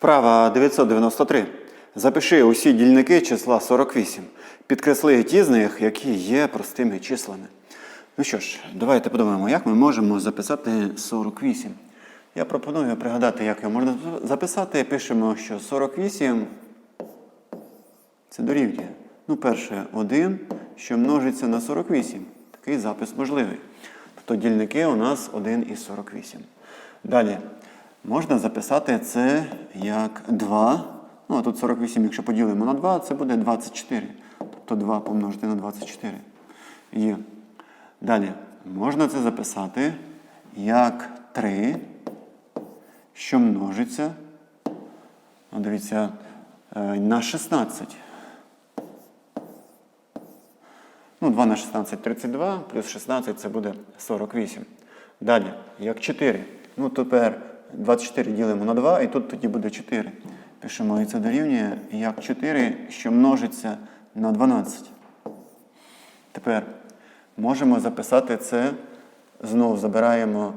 Вправа 993. Запиши усі дільники числа 48. Підкресли ті з них, які є простими числами. Ну що ж, давайте подумаємо, як ми можемо записати 48. Я пропоную пригадати, як його можна записати. Пишемо, що 48 це дорівнює. Ну, перше, 1, що множиться на 48. Такий запис можливий. Тобто дільники у нас 1 із 48. Далі. Можна записати це як 2. Ну, а тут 48, якщо поділимо на 2, це буде 24. Тобто 2 помножити на 24. Є. Далі. Можна це записати як 3, що множиться. Ну, дивіться, е, на 16. Ну, 2 на 16 32, плюс 16 це буде 48. Далі, як 4. Ну, тепер 24 ділимо на 2, і тут тоді буде 4. Пишемо, і це дорівнює як 4, що множиться на 12. Тепер можемо записати це. Знову забираємо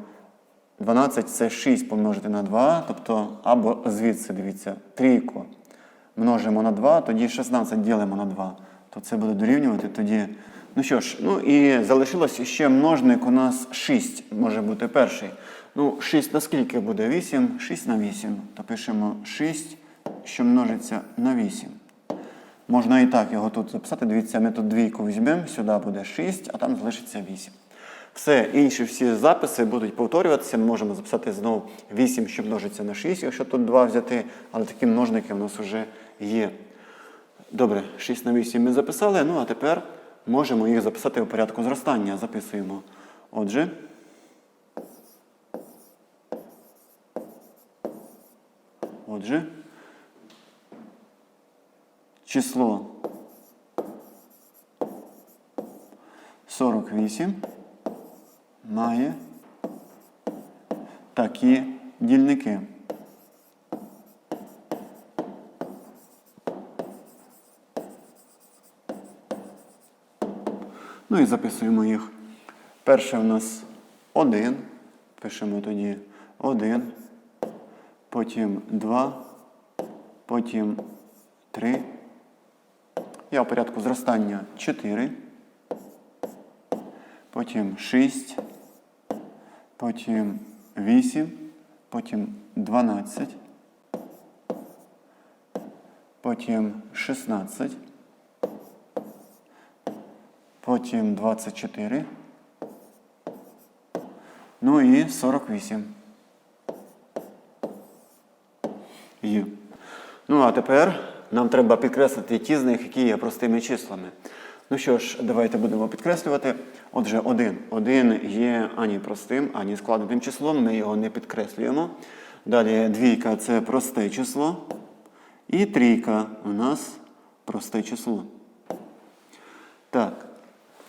12 це 6 помножити на 2, тобто або звідси, дивіться, трійку множимо на 2, тоді 16 ділимо на 2. То це буде дорівнювати тоді. Ну що ж, ну і залишилось ще множник у нас 6, може бути перший. Ну, 6 на скільки буде? 8? 6 на 8. То пишемо 6, що множиться на 8. Можна і так його тут записати. Дивіться, ми тут двійку візьмемо, сюди буде 6, а там залишиться 8. Все, інші всі записи будуть повторюватися. Ми можемо записати знову 8, що множиться на 6, якщо тут 2 взяти, але такі множники у нас вже є. Добре, 6 на 8 ми записали, ну а тепер можемо їх записати у порядку зростання. Записуємо. Отже. Отже. Число 48 має такі дільники. Ну і записуємо їх. Перше у нас 1. Пишемо тоді 1, потім 2, потім 3. Я у порядку зростання 4. Потім 6, потім 8, потім 12, потім 16, потім 24, ну і 48. Є. Ну а тепер нам треба підкреслити ті з них, які є простими числами. Ну що ж, давайте будемо підкреслювати. Отже, 1. 1 є ані простим, ані складеним числом, ми його не підкреслюємо. Далі двійка це просте число. І трійка у нас просте число.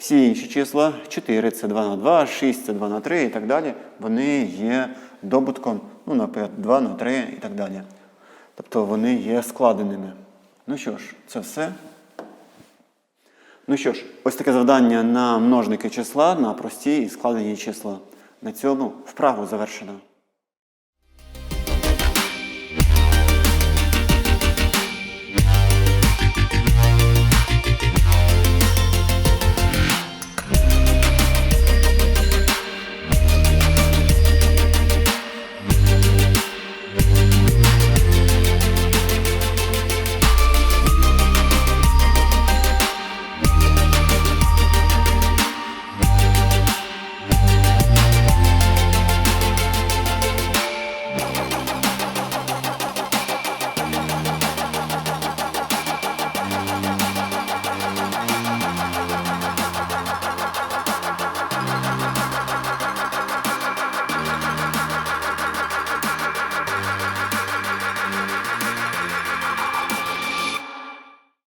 Всі інші числа 4 це 2 на 2, 6 це 2 на 3 і так далі. Вони є добутком, ну, наприклад, 2 на 3 і так далі. Тобто вони є складеними. Ну що ж, це все. Ну що ж, ось таке завдання на множники числа, на прості і складені числа. На цьому вправу завершено.